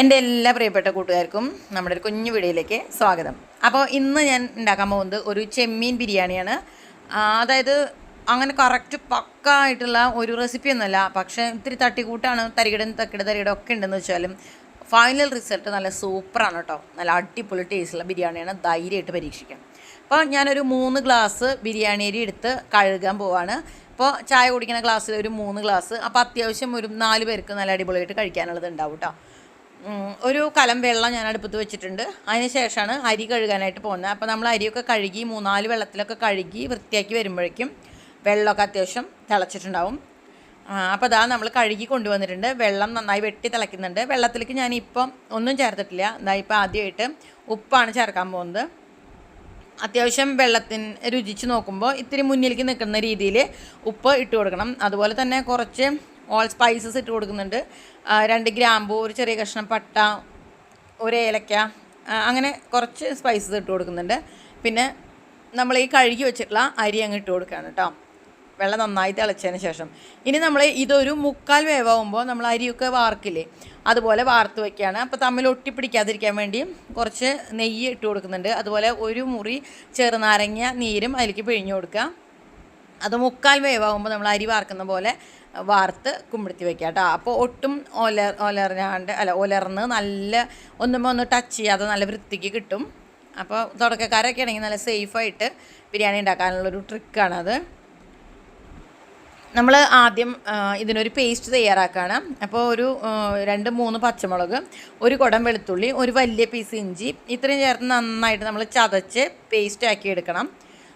എന്റെ എല്ലാ പ്രിയപ്പെട്ട കൂട്ടുകാർക്കും നമ്മുടെ ഒരു കുഞ്ഞു വീഡിയോയിലേക്ക് സ്വാഗതം. അപ്പോൾ ഇന്ന് ഞാൻ ഉണ്ടാക്കാൻ പോകുന്നത് ഒരു ചെമ്മീൻ ബിരിയാണിയാണ്. അതായത് അങ്ങനെ കറക്റ്റ് പക്ക ആയിട്ടുള്ള ഒരു റെസിപ്പി ഒന്നുമല്ല. പക്ഷേ ഇത്തിരി തട്ടിക്കൂട്ടാണ്. തരികിടൻ തക്കിട തരികിടം ഒക്കെ ഉണ്ടെന്ന് വെച്ചാലും ഫൈനൽ റിസൾട്ട് നല്ല സൂപ്പറാണ് കേട്ടോ. നല്ല അടിപൊളി ടേസ്റ്റുള്ള ബിരിയാണിയാണ്. ധൈര്യമായിട്ട് പരീക്ഷിക്കാം. അപ്പോൾ ഞാനൊരു മൂന്ന് ഗ്ലാസ് ബിരിയാണി അരി എടുത്ത് കഴുകാൻ പോവാണ്. അപ്പോൾ ചായ കുടിക്കുന്ന ഗ്ലാസ്സിൽ ഒരു മൂന്ന് ഗ്ലാസ് അപ്പോൾ അത്യാവശ്യം ഒരു നാല് പേർക്ക് നല്ല അടിപൊളിയായിട്ട് കഴിക്കാനുള്ളത് ഉണ്ടാവും കേട്ടോ. ഒരു കലം വെള്ളം ഞാൻ അടുപ്പത്ത് വെച്ചിട്ടുണ്ട്. അതിന് ശേഷമാണ് അരി കഴുകാനായിട്ട് പോകുന്നത്. അപ്പോൾ നമ്മൾ അരിയൊക്കെ കഴുകി മൂന്നാൽ വെള്ളത്തിലൊക്കെ കഴുകി വൃത്തിയാക്കി വരുമ്പോഴേക്കും വെള്ളമൊക്കെ അത്യാവശ്യം തിളച്ചിട്ടുണ്ടാവും. അപ്പോൾ അതാ നമ്മൾ കഴുകി കൊണ്ടുവന്നിട്ടുണ്ട്. വെള്ളം നന്നായി വെട്ടി തിളയ്ക്കുന്നുണ്ട്. വെള്ളത്തിലേക്ക് ഞാൻ ഇപ്പം ഒന്നും ചേർത്തിട്ടില്ല. എന്താ ഇപ്പോൾ ആദ്യമായിട്ട് ഉപ്പാണ് ചേർക്കാൻ പോകുന്നത്. അത്യാവശ്യം വെള്ളത്തിന് രുചിച്ച് നോക്കുമ്പോൾ ഇത്തിരി മുന്നിലേക്ക് നിൽക്കുന്ന രീതിയിൽ ഉപ്പ് ഇട്ട് കൊടുക്കണം. അതുപോലെ തന്നെ കുറച്ച് ഓൾ സ്പൈസസ് ഇട്ട് കൊടുക്കുന്നുണ്ട്. രണ്ട് ഗ്രാമ്പു ഒരു ചെറിയ കഷ്ണം പട്ട ഒരു ഏലക്ക അങ്ങനെ കുറച്ച് സ്പൈസസ് ഇട്ട് കൊടുക്കുന്നുണ്ട്. പിന്നെ നമ്മൾ ഈ കഴുകി വെച്ചിട്ടുള്ള അരി അങ്ങ് ഇട്ട് കൊടുക്കുകയാണ് കേട്ടോ. വെള്ളം നന്നായി തിളച്ചതിന് ശേഷം. ഇനി നമ്മൾ ഇതൊരു മുക്കാൽ വേവാകുമ്പോൾ നമ്മൾ അരിയൊക്കെ വാർക്കില്ലേ അതുപോലെ വാർത്ത് വയ്ക്കുകയാണ് അപ്പോൾ തമ്മിൽ ഒട്ടിപ്പിടിക്കാതിരിക്കാൻ വേണ്ടി കുറച്ച് നെയ്യ് ഇട്ട് കൊടുക്കുന്നുണ്ട്. അതുപോലെ ഒരു മുറി ചെറുനാരങ്ങ നീരും അതിലേക്ക് പിഴിഞ്ഞു കൊടുക്കുക. അത് മുക്കാൽ വേവാകുമ്പോൾ നമ്മൾ അരി വാർക്കുന്ന പോലെ വാർത്ത് കുമ്പിടുത്തി വെക്കുക കേട്ടോ. അപ്പോൾ ഒട്ടും ഒലർ ഒലർന്നാണ്ട് അല്ല ഒലർന്ന് നല്ല ഒന്നുമ്പോൾ ഒന്ന് ടച്ച് ചെയ്യാതെ നല്ല വൃത്തിക്ക് കിട്ടും. അപ്പോൾ തുടക്കക്കാരൊക്കെ ആണെങ്കിൽ നല്ല സേഫായിട്ട് ബിരിയാണി ഉണ്ടാക്കാനുള്ളൊരു ട്രിക്കാണത് നമ്മൾ ആദ്യം ഇതിനൊരു പേസ്റ്റ് തയ്യാറാക്കുകയാണ് അപ്പോൾ ഒരു രണ്ട് മൂന്ന് പച്ചമുളക് ഒരു കുടം വെളുത്തുള്ളി ഒരു വലിയ പീസ് ഇഞ്ചി ഇത്രയും ചേർത്ത് നന്നായിട്ട് നമ്മൾ ചതച്ച് പേസ്റ്റ് ആക്കി എടുക്കണം.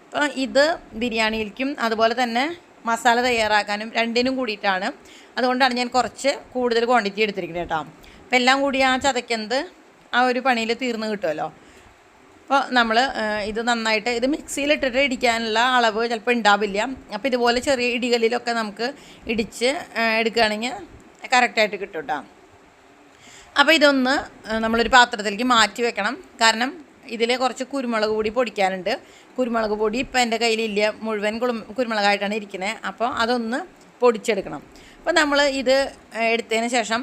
അപ്പോൾ ഇത് ബിരിയാണിയിലേക്കും അതുപോലെ തന്നെ മസാല തയ്യാറാക്കാനും രണ്ടിനും കൂടിയിട്ടാണ്. അതുകൊണ്ടാണ് ഞാൻ കുറച്ച് കൂടുതൽ ക്വാണ്ടിറ്റി എടുത്തിരിക്കുന്നത് കേട്ടോ. അപ്പോൾ എല്ലാം കൂടി ആ ചതയ്ക്കുന്നത് ആ ഒരു പണിയിൽ തീർന്ന് കിട്ടുമല്ലോ. അപ്പോൾ നമ്മൾ ഇത് നന്നായിട്ട് ഇത് മിക്സിയിലിട്ടിട്ട് ഇടിക്കാനുള്ള അളവ് ചിലപ്പോൾ ഉണ്ടാവില്ല. അപ്പോൾ ഇതുപോലെ ചെറിയ ഇടികളിലൊക്കെ നമുക്ക് ഇടിച്ച് എടുക്കുകയാണെങ്കിൽ കറക്റ്റായിട്ട് കിട്ടും കേട്ടോ. അപ്പോൾ ഇതൊന്ന് നമ്മളൊരു പാത്രത്തിലേക്ക് മാറ്റി വെക്കണം. കാരണം ഇതിൽ കുറച്ച് കുരുമുളക് പൊടി പൊടിക്കാനുണ്ട്. കുരുമുളക് പൊടി ഇപ്പം എന്റെ കയ്യിലില്ല. മുഴുവൻ കുളു കുരുമുളകായിട്ടാണ് ഇരിക്കുന്നത് അപ്പോൾ അതൊന്ന് പൊടിച്ചെടുക്കണം. അപ്പോൾ നമ്മൾ ഇത് എടുത്തതിന് ശേഷം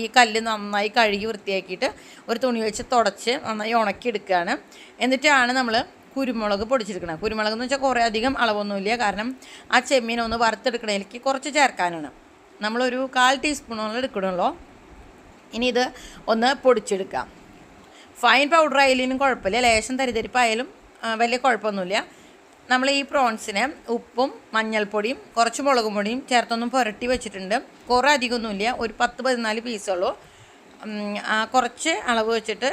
ഈ കല്ല് നന്നായി കഴുകി വൃത്തിയാക്കിയിട്ട് ഒരു തുണി വെച്ച് തുടച്ച് നന്നായി ഉണക്കിയെടുക്കുകയാണ്. എന്നിട്ടാണ് നമ്മൾ കുരുമുളക് പൊടിച്ചെടുക്കണം. കുരുമുളക് എന്ന് വെച്ചാൽ കുറേ അധികം അളവൊന്നുമില്ല. കാരണം ആ ചെമ്മീൻ ഒന്ന് കുറച്ച് ചേർക്കാനാണ്. നമ്മളൊരു കാൽ ടീസ്പൂണോളം എടുക്കണമല്ലോ ഇനി ഇത് ഒന്ന് പൊടിച്ചെടുക്കാം. ഫൈൻ പൗഡർ ആയാലും കുഴപ്പമില്ല. ലേശം തരിതരിപ്പായാലും വലിയ കുഴപ്പമൊന്നുമില്ല. നമ്മൾ ഈ പ്രോൺസിനെ ഉപ്പും മഞ്ഞൾപ്പൊടിയും കുറച്ച് മുളക് പൊടിയും ചേർത്തൊന്നും പുരട്ടി വെച്ചിട്ടുണ്ട്. കുറേ അധികമൊന്നുമില്ല. ഒരു പത്ത് പതിനാല് പീസുള്ളൂ കുറച്ച് അളവ് വെച്ചിട്ട്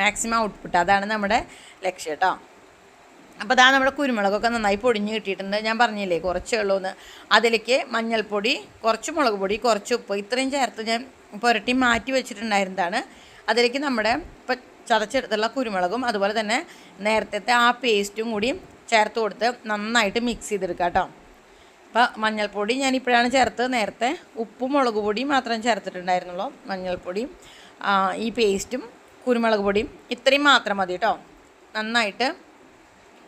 മാക്സിമം ഔട്ട്പുട്ട് അതാണ് നമ്മുടെ ലക്ഷ്യം കേട്ടോ. അപ്പോൾ അതാ നമ്മുടെ കുരുമുളകൊക്കെ നന്നായി പൊടിഞ്ഞ് കിട്ടിയിട്ടുണ്ട്. ഞാൻ പറഞ്ഞില്ലേ കുറച്ച് ഉള്ളൂന്ന്. അതിലേക്ക് മഞ്ഞൾപ്പൊടി കുറച്ച് മുളക് പൊടി കുറച്ച് ഉപ്പ് ഇത്രയും ചേർത്ത് ഞാൻ പുരട്ടി മാറ്റി വെച്ചിട്ടുണ്ടായിരുന്നതാണ്. അതിലേക്ക് നമ്മുടെ ഇപ്പം ചതച്ചെടുത്തുള്ള കുരുമുളകും അതുപോലെ തന്നെ നേരത്തെ ആ പേസ്റ്റും കൂടി ചേർത്ത് കൊടുത്ത് നന്നായിട്ട് മിക്സ് ചെയ്തെടുക്കുക കേട്ടോ. അപ്പോൾ മഞ്ഞൾപ്പൊടി ഞാൻ ഇപ്പോഴാണ് ചേർത്ത് നേരത്തെ ഉപ്പും മുളക് പൊടിയും മാത്രം ചേർത്തിട്ടുണ്ടായിരുന്നുള്ളൂ. മഞ്ഞൾപ്പൊടിയും ഈ പേസ്റ്റും കുരുമുളക് പൊടിയും ഇത്രയും മാത്രം മതി കേട്ടോ. നന്നായിട്ട്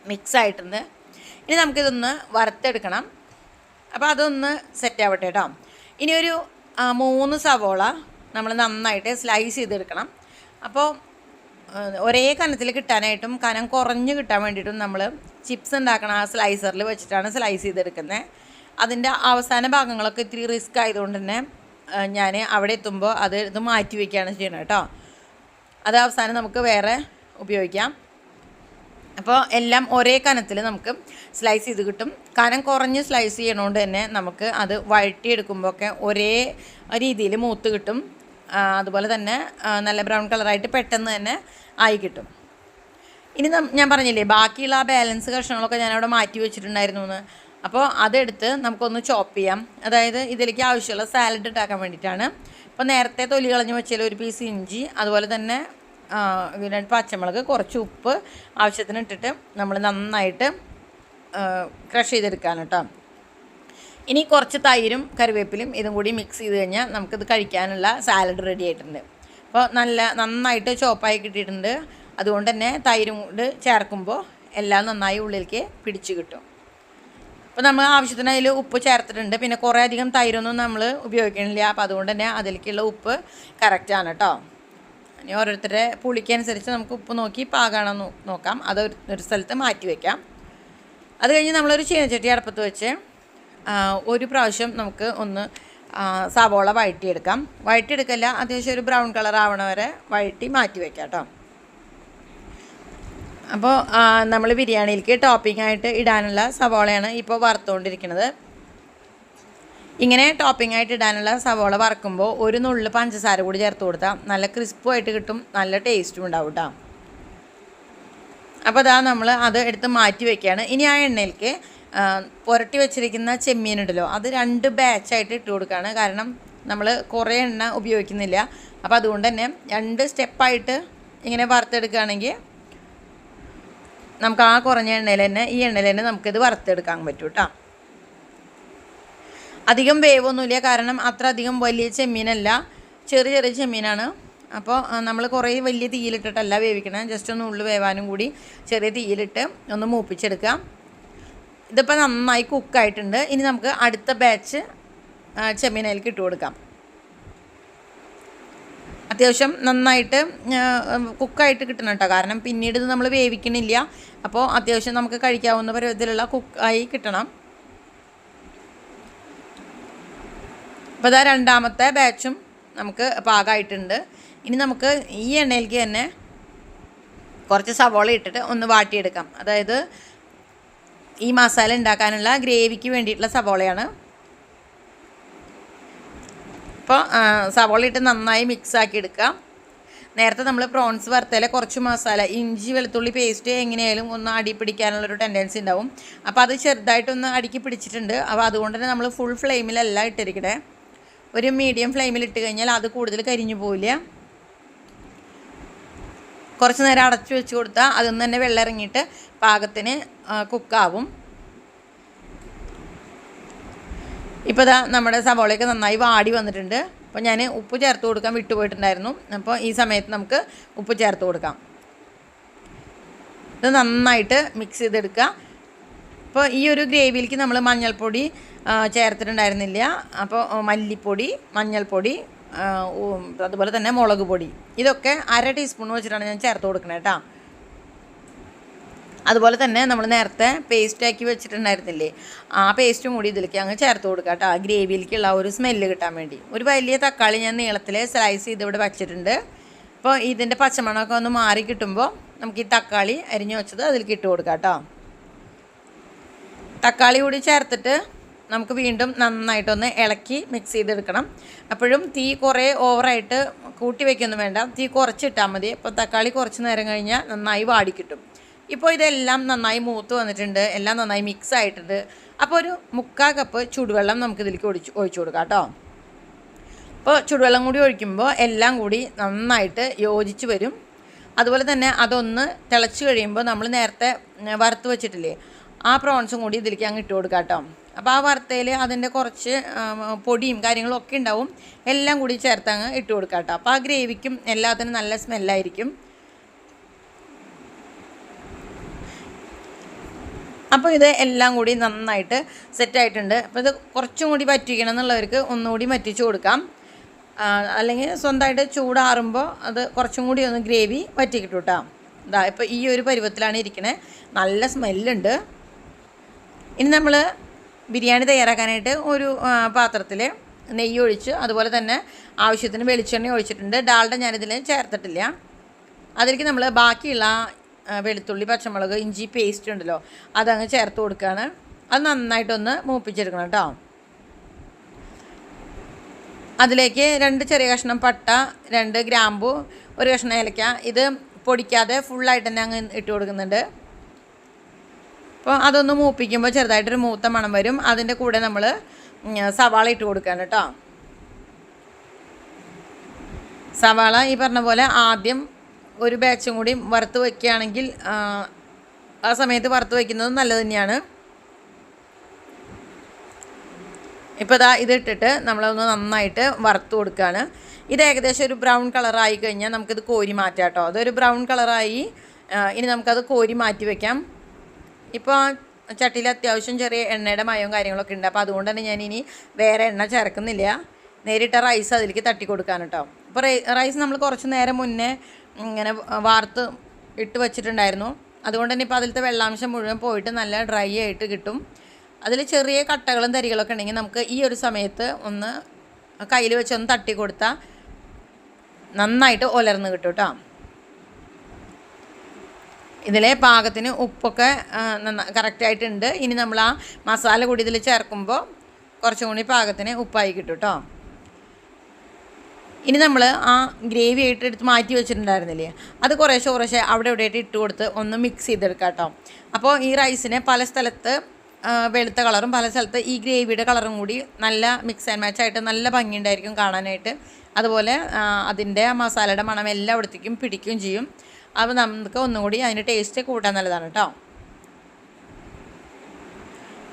മിക്സ് ആയിട്ടുണ്ട്. ഇനി നമുക്കിതൊന്ന് വറുത്തെടുക്കണം. അപ്പോൾ അതൊന്ന് സെറ്റ് ആവട്ടെ കേട്ടോ. ഇനി ഒരു മൂന്ന് സവോള നമ്മൾ നന്നായിട്ട് സ്ലൈസ് ചെയ്തെടുക്കണം. അപ്പോൾ ഒരേ കനത്തിൽ കിട്ടാനായിട്ടും കനം കുറഞ്ഞ് കിട്ടാൻ വേണ്ടിയിട്ടും നമ്മൾ ചിപ്സ് ഉണ്ടാക്കണ ആ സ്ലൈസറിൽ വെച്ചിട്ടാണ് സ്ലൈസ് ചെയ്തെടുക്കുന്നത് അതിന്റെ അവസാന ഭാഗങ്ങളൊക്കെ ഇത്തിരി റിസ്ക് ആയതുകൊണ്ട് തന്നെ ഞാൻ അവിടെ എത്തുമ്പോൾ അത് ഇത് മാറ്റി വയ്ക്കുകയാണ് ചെയ്യണം കേട്ടോ. അത് അവസാനം നമുക്ക് വേറെ ഉപയോഗിക്കാം. അപ്പോൾ എല്ലാം ഒരേ കനത്തിൽ നമുക്ക് സ്ലൈസ് ചെയ്ത് കിട്ടും. കനം കുറഞ്ഞ് സ്ലൈസ് ചെയ്യണോണ്ട് തന്നെ നമുക്ക് അത് വഴറ്റിയെടുക്കുമ്പോഴൊക്കെ ഒരേ രീതിയിൽ മൂത്ത് കിട്ടും. അതുപോലെ തന്നെ നല്ല ബ്രൗൺ കളറായിട്ട് പെട്ടെന്ന് തന്നെ ആയി കിട്ടും. ഇനി ഞാൻ പറഞ്ഞില്ലേ ബാക്കിയുള്ള ആ ബാലൻസ് കഷ്ണങ്ങളൊക്കെ ഞാനവിടെ മാറ്റി വെച്ചിട്ടുണ്ടായിരുന്നു എന്ന് അപ്പോൾ അതെടുത്ത് നമുക്കൊന്ന് ചോപ്പ് ചെയ്യാം. അതായത് ഇതിലേക്ക് ആവശ്യമുള്ള സാലഡ് ഉണ്ടാക്കാൻ വേണ്ടിയിട്ടാണ്. അപ്പോൾ നേരത്തെ തൊലി കളഞ്ഞ് വെച്ചാൽ ഒരു പീസ് ഇഞ്ചി അതുപോലെ തന്നെ രണ്ട് പച്ചമുളക് കുറച്ച് ഉപ്പ് ആവശ്യത്തിന് ഇട്ടിട്ട് നമ്മൾ നന്നായിട്ട് ക്രഷ് ചെയ്തെടുക്കാൻ കേട്ടോ. ഇനി കുറച്ച് തൈരും കറിവേപ്പിലും ഇതും കൂടി മിക്സ് ചെയ്ത് കഴിഞ്ഞാൽ നമുക്കിത് കഴിക്കാനുള്ള സാലഡ് റെഡി ആയിട്ടുണ്ട്. അപ്പോൾ നല്ല നന്നായിട്ട് ചോപ്പായി കിട്ടിയിട്ടുണ്ട്. അതുകൊണ്ട് തന്നെ തൈരും കൊണ്ട് ചേർക്കുമ്പോൾ എല്ലാം നന്നായി ഉള്ളിലേക്ക് പിടിച്ച് കിട്ടും. അപ്പോൾ നമ്മൾ ആവശ്യത്തിന് അതിൽ ഉപ്പ് ചേർത്തിട്ടുണ്ട്. പിന്നെ കുറേ അധികം തൈരൊന്നും നമ്മൾ ഉപയോഗിക്കണില്ല. അപ്പോൾ അതുകൊണ്ട് തന്നെ അതിലേക്കുള്ള ഉപ്പ് കറക്റ്റാണ് കേട്ടോ ഇനി ഓരോരുത്തരുടെ പുളിക്കനുസരിച്ച് നമുക്ക് ഉപ്പ് നോക്കി പാകാണോ നോക്കാം. അത് ഒരു സ്ഥലത്ത് മാറ്റി വയ്ക്കാം അത് കഴിഞ്ഞ് നമ്മളൊരു ചീനച്ചട്ടി അടുപ്പത്ത് വെച്ച് ഒരു പ്രാവശ്യം നമുക്ക് ഒന്ന് സവോള വഴറ്റിയെടുക്കാം. വഴറ്റിയെടുക്കല്ല അത്യാവശ്യം ഒരു ബ്രൗൺ കളർ ആവണ വരെ വഴറ്റി മാറ്റി വയ്ക്കാം കേട്ടോ. അപ്പോൾ നമ്മൾ ബിരിയാണിയിലേക്ക് ടോപ്പിംഗ് ആയിട്ട് ഇടാനുള്ള സവോളയാണ് ഇപ്പോൾ വറുത്തുകൊണ്ടിരിക്കുന്നത് ഇങ്ങനെ ടോപ്പിംഗ് ആയിട്ട് ഇടാനുള്ള സവോള വറക്കുമ്പോൾ ഒരു നുള്ളിൽ പഞ്ചസാര കൂടി ചേർത്ത് കൊടുത്താൽ നല്ല ക്രിസ്പുമായിട്ട് കിട്ടും നല്ല ടേസ്റ്റും ഉണ്ടാവും കേട്ടോ അപ്പോൾ അതാ നമ്മൾ അത് എടുത്ത് മാറ്റി വയ്ക്കുകയാണ് ഇനി ആ എണ്ണയിലേക്ക് പുരട്ടി വെച്ചിരിക്കുന്ന ചെമ്മീൻ ഉണ്ടല്ലോ അത് രണ്ട് ബാച്ചായിട്ട് ഇട്ട് കൊടുക്കുകയാണ് കാരണം നമ്മൾ കുറേ എണ്ണ ഉപയോഗിക്കുന്നില്ല. അപ്പോൾ അതുകൊണ്ട് തന്നെ രണ്ട് സ്റ്റെപ്പായിട്ട് ഇങ്ങനെ വറുത്തെടുക്കുകയാണെങ്കിൽ നമുക്ക് ആ കുറഞ്ഞ എണ്ണയിൽ തന്നെ ഈ എണ്ണയിൽ തന്നെ നമുക്കിത് വറുത്തെടുക്കാൻ പറ്റും കേട്ടോ അധികം വേവൊന്നുമില്ല. കാരണം അത്ര അധികം വലിയ ചെമ്മീനല്ല. ചെറിയ ചെറിയ ചെമ്മീനാണ്. അപ്പോൾ നമ്മൾ കുറേ വലിയ തീയിലിട്ടിട്ടല്ല വേവിക്കണം. ജസ്റ്റ് ഒന്ന് ഉള്ളു വേവാനും കൂടി ചെറിയ തീയിലിട്ട് ഒന്ന് മൂപ്പിച്ചെടുക്കാം. ഇതിപ്പോൾ നന്നായി കുക്കായിട്ടുണ്ട് ഇനി നമുക്ക് അടുത്ത ബാച്ച് ചെമ്മീനയിലേക്ക് ഇട്ട് കൊടുക്കാം. അത്യാവശ്യം നന്നായിട്ട് കുക്കായിട്ട് കിട്ടണം കേട്ടോ കാരണം പിന്നീട് ഇത് നമ്മൾ വേവിക്കണില്ല. അപ്പോൾ അത്യാവശ്യം നമുക്ക് കഴിക്കാവുന്ന പരുവത്തിലുള്ള കുക്കായി കിട്ടണം. അപ്പോൾ ഇതാ രണ്ടാമത്തെ ബാച്ചും നമുക്ക് പാകമായിട്ടുണ്ട് ഇനി നമുക്ക് ഈ എണ്ണയിലേക്ക് തന്നെ കുറച്ച് സവോള ഇട്ടിട്ട് ഒന്ന് വാട്ടിയെടുക്കാം. അതായത് ഈ മസാല ഉണ്ടാക്കാനുള്ള ഗ്രേവിക്ക് വേണ്ടിയിട്ടുള്ള സവോളയാണ്. അപ്പോൾ സവോള ഇട്ട് നന്നായി മിക്സ് ആക്കി എടുക്കാം. നേരത്തെ നമ്മൾ പ്രോൺസ് വറുത്തതിലെ കുറച്ച് മസാല ഇഞ്ചി വെളുത്തുള്ളി പേസ്റ്റ് എങ്ങനെയായാലും ഒന്ന് അടി പിടിക്കാനുള്ളൊരു ടെൻഡൻസി ഉണ്ടാവും. അപ്പോൾ അത് ചെറുതായിട്ടൊന്ന് അടുക്കി പിടിച്ചിട്ടുണ്ട്. അപ്പോൾ അതുകൊണ്ട് തന്നെ നമ്മൾ ഫുൾ ഫ്ലെയിമിലല്ല ഇട്ടിരിക്കണേ. ഒരു മീഡിയം ഫ്ലെയിമിൽ ഇട്ട് കഴിഞ്ഞാൽ അത് കൂടുതൽ കരിഞ്ഞു പോവില്ല. കുറച്ച് നേരം അടച്ചു വെച്ച് കൊടുത്താൽ അതൊന്നും തന്നെ വെള്ളം ഇറങ്ങിയിട്ട് പാകത്തിന് കുക്കാവും. ഇപ്പോൾ ഇതാ നമ്മുടെ സവോളയൊക്കെ നന്നായി വാടി വന്നിട്ടുണ്ട്. അപ്പോൾ ഞാൻ ഉപ്പ് ചേർത്ത് കൊടുക്കാൻ വിട്ടുപോയിട്ടുണ്ടായിരുന്നു. അപ്പോൾ ഈ സമയത്ത് നമുക്ക് ഉപ്പ് ചേർത്ത് കൊടുക്കാം. ഇത് നന്നായിട്ട് മിക്സ് ചെയ്തെടുക്കുക. അപ്പോൾ ഈ ഒരു ഗ്രേവിയിലേക്ക് നമ്മൾ മഞ്ഞൾപ്പൊടി ചേർത്തിട്ടുണ്ടായിരുന്നില്ല. അപ്പോൾ മല്ലിപ്പൊടി മഞ്ഞൾപ്പൊടി അതുപോലെ തന്നെ മുളക് പൊടി. ഇതൊക്കെ അര ടീസ്പൂൺ വെച്ചിട്ടാണ് ഞാൻ ചേർത്ത് കൊടുക്കണേ കേട്ടോ അതുപോലെ തന്നെ നമ്മൾ നേരത്തെ പേസ്റ്റാക്കി വെച്ചിട്ടുണ്ടായിരുന്നില്ലേ? ആ പേസ്റ്റും കൂടി ഇതിലേക്ക് അങ്ങ് ചേർത്ത് കൊടുക്കുക കേട്ടോ ആ ഗ്രേവിയിലേക്കുള്ള ഒരു സ്മെല്ല് കിട്ടാൻ വേണ്ടി. ഒരു വലിയ തക്കാളി ഞാൻ നീളത്തിൽ സ്ലൈസ് ചെയ്ത് ഇവിടെ വെച്ചിട്ടുണ്ട്. അപ്പോൾ ഇതിന്റെ പച്ചമണമൊക്കെ ഒന്ന് മാറി കിട്ടുമ്പോൾ നമുക്ക് ഈ തക്കാളി അരിഞ്ഞു വെച്ചത് അതിലേക്ക് ഇട്ട് കൊടുക്കാം കേട്ടോ തക്കാളി കൂടി ചേർത്തിട്ട് നമുക്ക് വീണ്ടും നന്നായിട്ടൊന്ന് ഇളക്കി മിക്സ് ചെയ്തെടുക്കണം. അപ്പോഴും തീ കുറേ ഓവറായിട്ട് കൂട്ടി വയ്ക്കൊന്നും വേണ്ട. തീ കുറച്ചിട്ടാൽ മതി. അപ്പോൾ തക്കാളി കുറച്ച് നേരം കഴിഞ്ഞാൽ നന്നായി വാടി കിട്ടും. ഇപ്പോൾ ഇതെല്ലാം നന്നായി മൂത്ത് വന്നിട്ടുണ്ട്. എല്ലാം നന്നായി മിക്സ് ആയിട്ടുണ്ട്. അപ്പോൾ ഒരു മുക്കാ കപ്പ് ചൂടുവെള്ളം നമുക്കിതിലേക്ക് ഒഴിച്ച് ഒഴിച്ചു കൊടുക്കാം കേട്ടോ. അപ്പോൾ ചൂടുവെള്ളം കൂടി ഒഴിക്കുമ്പോൾ എല്ലാം കൂടി നന്നായിട്ട് യോജിച്ച് വരും. അതുപോലെ തന്നെ അതൊന്ന് തിളച്ച് കഴിയുമ്പോൾ നമ്മൾ നേരത്തെ വറുത്ത് വെച്ചിട്ടില്ലേ ആ പ്രോൺസും കൂടി ഇതിലേക്ക് അങ്ങ് ഇട്ട് കൊടുക്കാം കേട്ടോ. അപ്പോൾ ആ വറുത്തയിൽ അതിന്റെ കുറച്ച് പൊടിയും കാര്യങ്ങളും ഒക്കെ ഉണ്ടാവും. എല്ലാം കൂടി ചേർത്ത് അങ്ങ് ഇട്ട് കൊടുക്കാം കേട്ടോ. അപ്പോൾ ആ ഗ്രേവിക്കും എല്ലാത്തിനും നല്ല സ്മെല്ലായിരിക്കും. അപ്പോൾ ഇത് എല്ലാം കൂടി നന്നായിട്ട് സെറ്റായിട്ടുണ്ട് അപ്പോൾ ഇത് കുറച്ചും കൂടി പറ്റിക്കണം എന്നുള്ളവർക്ക് ഒന്നുകൂടി പറ്റിച്ചു കൊടുക്കാം. അല്ലെങ്കിൽ സ്വന്തമായിട്ട് ചൂടാറുമ്പോൾ അത് കുറച്ചും കൂടി ഒന്ന് ഗ്രേവി വറ്റി കിട്ടും കേട്ടോ ഇതാ ഇപ്പോൾ ഈ ഒരു പരുവത്തിലാണ് ഇരിക്കണേ. നല്ല സ്മെല്ലുണ്ട്. ഇനി നമ്മൾ ബിരിയാണി തയ്യാറാക്കാനായിട്ട് ഒരു പാത്രത്തിൽ നെയ്യ് ഒഴിച്ച് അതുപോലെ തന്നെ ആവശ്യത്തിന് വെളിച്ചെണ്ണ ഒഴിച്ചിട്ടുണ്ട്. ഡാൽഡ ഞാനിതിൽ ചേർത്തിട്ടില്ല. അതിലേക്ക് നമ്മൾ ബാക്കിയുള്ള വെളുത്തുള്ളി പച്ചമുളക് ഇഞ്ചി പേസ്റ്റ് ഉണ്ടല്ലോ അതങ്ങ് ചേർത്ത് കൊടുക്കുകയാണ് അത് നന്നായിട്ടൊന്ന് മൂപ്പിച്ചെടുക്കണം കേട്ടോ. അതിലേക്ക് രണ്ട് ചെറിയ കഷ്ണം പട്ട രണ്ട് ഗ്രാമ്പു ഒരു കഷ്ണം ഏലക്ക. ഇത് പൊടിക്കാതെ ഫുള്ളായിട്ട് തന്നെ അങ്ങ് ഇട്ട് കൊടുക്കുന്നുണ്ട്. അപ്പോൾ അതൊന്ന് മൂപ്പിക്കുമ്പോൾ ചെറുതായിട്ടൊരു മൂത്ത മണം വരും. അതിന്റെ കൂടെ നമ്മൾ സവാള ഇട്ട് കൊടുക്കുകയാണ് കേട്ടോ സവാള ഈ പറഞ്ഞ പോലെ ആദ്യം ഒരു ബാച്ചും കൂടി വറുത്ത് വയ്ക്കുകയാണെങ്കിൽ ആ, സമയത്ത് വറുത്ത് വയ്ക്കുന്നത് നല്ലത് തന്നെയാണ്. ഇപ്പോൾ ഇതാ ഇതിട്ടിട്ട് നമ്മളൊന്ന് നന്നായിട്ട് വറുത്ത് കൊടുക്കുകയാണ് ഇത് ഏകദേശം ഒരു ബ്രൗൺ കളറായി കഴിഞ്ഞാൽ നമുക്കിത് കോരി മാറ്റാം കേട്ടോ അതൊരു ബ്രൗൺ കളറായി ഇനി നമുക്കത് കോരി മാറ്റി വയ്ക്കാം ഇപ്പോൾ ചട്ടിയിൽ അത്യാവശ്യം ചെറിയ എണ്ണയുടെ മയവും കാര്യങ്ങളൊക്കെ ഉണ്ട്. അപ്പോൾ അതുകൊണ്ട് തന്നെ ഞാൻ ഇനി വേറെ എണ്ണ ചേർക്കുന്നില്ല. നേരിട്ട റൈസ് അതിലേക്ക് തട്ടി കൊടുക്കാൻ കേട്ടോ അപ്പോൾ റൈസ് നമ്മൾ കുറച്ച് നേരം മുന്നേ ഇങ്ങനെ വാർത്ത് ഇട്ട് വെച്ചിട്ടുണ്ടായിരുന്നു. അതുകൊണ്ട് തന്നെ ഇപ്പോൾ അതിലത്തെ വെള്ളാംശം മുഴുവൻ പോയിട്ട് നല്ല ഡ്രൈ ആയിട്ട് കിട്ടും. അതിൽ ചെറിയ കട്ടകളും തരികളൊക്കെ ഉണ്ടെങ്കിൽ നമുക്ക് ഈ ഒരു സമയത്ത് ഒന്ന് കയ്യിൽ വെച്ചൊന്ന് തട്ടി കൊടുത്താൽ നന്നായിട്ട് ഒലർന്ന് കിട്ടും കേട്ടോ ഇതിലെ പാകത്തിന് ഉപ്പൊക്കെ കറക്റ്റായിട്ടുണ്ട് ഇനി നമ്മൾ ആ മസാല കൂടി ഇതിൽ ചേർക്കുമ്പോൾ കുറച്ചും കൂടി പാകത്തിന് ഉപ്പായി കിട്ടും കേട്ടോ ഇനി നമ്മൾ ആ ഗ്രേവി ആയിട്ട് എടുത്ത് മാറ്റി വെച്ചിട്ടുണ്ടായിരുന്നില്ലേ? അത് കുറേശ്ശെ കുറേശ്ശെ അവിടെ ഇവിടെ ആയിട്ട് ഇട്ട് കൊടുത്ത് ഒന്ന് മിക്സ് ചെയ്തെടുക്കാം കേട്ടോ അപ്പോൾ ഈ റൈസിനെ പല സ്ഥലത്ത് വെളുത്ത കളറും പല സ്ഥലത്ത് ഈ ഗ്രേവിയുടെ കളറും കൂടി നല്ല മിക്സ് ആൻഡ് മാച്ച് ആയിട്ട് നല്ല ഭംഗിയുണ്ടായിരിക്കും കാണാനായിട്ട്. അതുപോലെ അതിന്റെ മസാലയുടെ മണം എല്ലാം എല്ലായിടത്തേക്കും പിടിക്കുകയും ചെയ്യും. അപ്പോൾ നമുക്ക് ഒന്നും കൂടി അതിന്റെ ടേസ്റ്റ് കൂട്ടാൻ നല്ലതാണ് കേട്ടോ.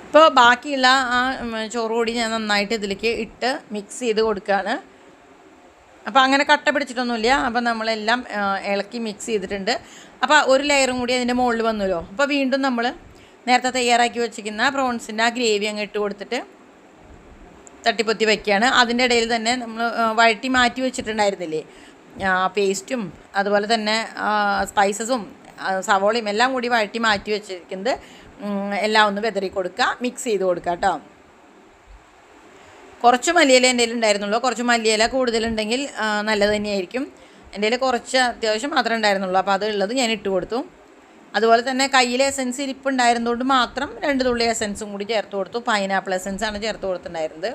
ഇപ്പോൾ ബാക്കിയുള്ള ആ ചോറ് കൂടി ഞാൻ നന്നായിട്ട് ഇതിലേക്ക് ഇട്ട് മിക്സ് ചെയ്ത് കൊടുക്കുകയാണ് അപ്പോൾ അങ്ങനെ കട്ട പിടിച്ചിട്ടൊന്നുമില്ല. അപ്പോൾ നമ്മളെല്ലാം ഇളക്കി മിക്സ് ചെയ്തിട്ടുണ്ട്. അപ്പോൾ ഒരു ലെയറും കൂടി അതിന്റെ മുകളിൽ വന്നല്ലോ. അപ്പോൾ വീണ്ടും നമ്മൾ നേരത്തെ തയ്യാറാക്കി വെച്ചിരിക്കുന്ന പ്രോൺസിന്റെ ആ ഗ്രേവി അങ്ങ് ഇട്ട് കൊടുത്തിട്ട് തട്ടിപ്പൊത്തി വയ്ക്കുകയാണ് അതിന്റെ ഇടയിൽ തന്നെ നമ്മൾ വഴറ്റി മാറ്റി വെച്ചിട്ടുണ്ടായിരുന്നില്ലേ? പേസ്റ്റും അതുപോലെ തന്നെ സ്പൈസസും സവോളയും എല്ലാം കൂടി വഴറ്റി മാറ്റി വെച്ചിരിക്കുന്നത് എല്ലാം ഒന്ന് വെതറി കൊടുക്കുക മിക്സ് ചെയ്ത് കൊടുക്കുക കേട്ടോ. കുറച്ച് മല്ലിയില എന്റെ ഉണ്ടായിരുന്നുള്ളൂ. കുറച്ച് മല്ലിയില കൂടുതലുണ്ടെങ്കിൽ നല്ലത് തന്നെയായിരിക്കും. എന്റെ കുറച്ച് അത്യാവശ്യം മാത്രമേ ഉണ്ടായിരുന്നുള്ളൂ. അപ്പോൾ അത് ഉള്ളത് ഞാൻ ഇട്ട് കൊടുത്തു. അതുപോലെ തന്നെ കയ്യിൽ എസൻസ് ഇരിപ്പുണ്ടായിരുന്നതുകൊണ്ട് മാത്രം രണ്ട് തുള്ളി എസൻസും കൂടി ചേർത്ത് കൊടുത്തു. പൈനാപ്പിൾ എസൻസ് ആണ് ചേർത്ത് കൊടുത്തിട്ടുണ്ടായിരുന്നത്.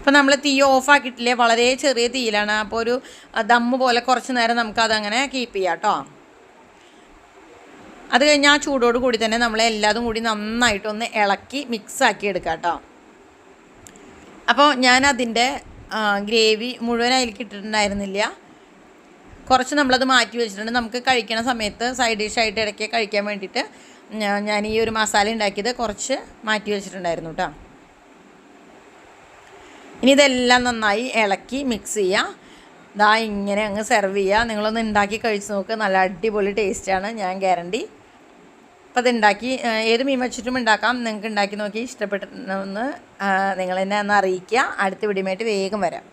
അപ്പോൾ നമ്മൾ തീ ഓഫ് ആക്കിയിട്ടില്ലേ വളരെ ചെറിയ തീയിലാണ്. അപ്പോൾ ഒരു ദമ്മ് പോലെ കുറച്ച് നേരം നമുക്കതങ്ങനെ കീപ്പ് ചെയ്യാം കേട്ടോ അത് കഴിഞ്ഞ് ആ ചൂടോട് കൂടി തന്നെ നമ്മൾ എല്ലാതും കൂടി നന്നായിട്ടൊന്ന് ഇളക്കി മിക്സ് ആക്കി എടുക്കാം കേട്ടോ അപ്പോൾ ഞാൻ അതിന്റെ ഗ്രേവി മുഴുവൻ അതിലേക്ക് ഇട്ടിട്ടുണ്ടായിരുന്നില്ല. കുറച്ച് നമ്മളത് മാറ്റി വെച്ചിട്ടുണ്ട്. നമുക്ക് കഴിക്കണ സമയത്ത് സൈഡ് ഡിഷായിട്ട് ഇടയ്ക്ക് കഴിക്കാൻ വേണ്ടിയിട്ട് ഞാൻ ഈ ഒരു മസാല ഉണ്ടാക്കിയത് കുറച്ച് മാറ്റി വെച്ചിട്ടുണ്ടായിരുന്നു കേട്ടോ ഇനി ഇതെല്ലാം നന്നായി ഇളക്കി മിക്സ് ചെയ്യുക ഇതാ ഇങ്ങനെ അങ്ങ് സെർവ് ചെയ്യുക നിങ്ങളൊന്ന് ഉണ്ടാക്കി കഴിച്ച് നോക്ക്. നല്ല അടിപൊളി ടേസ്റ്റാണ് ഞാൻ ഗ്യാരണ്ടി അപ്പോൾ അതുണ്ടാക്കി ഏത് മീൻ വെച്ചിട്ടും ഉണ്ടാക്കാം നിങ്ങൾക്ക് ഉണ്ടാക്കി നോക്കി ഇഷ്ടപ്പെട്ടെന്ന് നിങ്ങൾ എന്നെ ഒന്ന് അറിയിക്കുക. അടുത്ത വീഡിയോയുമായിട്ട് വേഗം വരാം.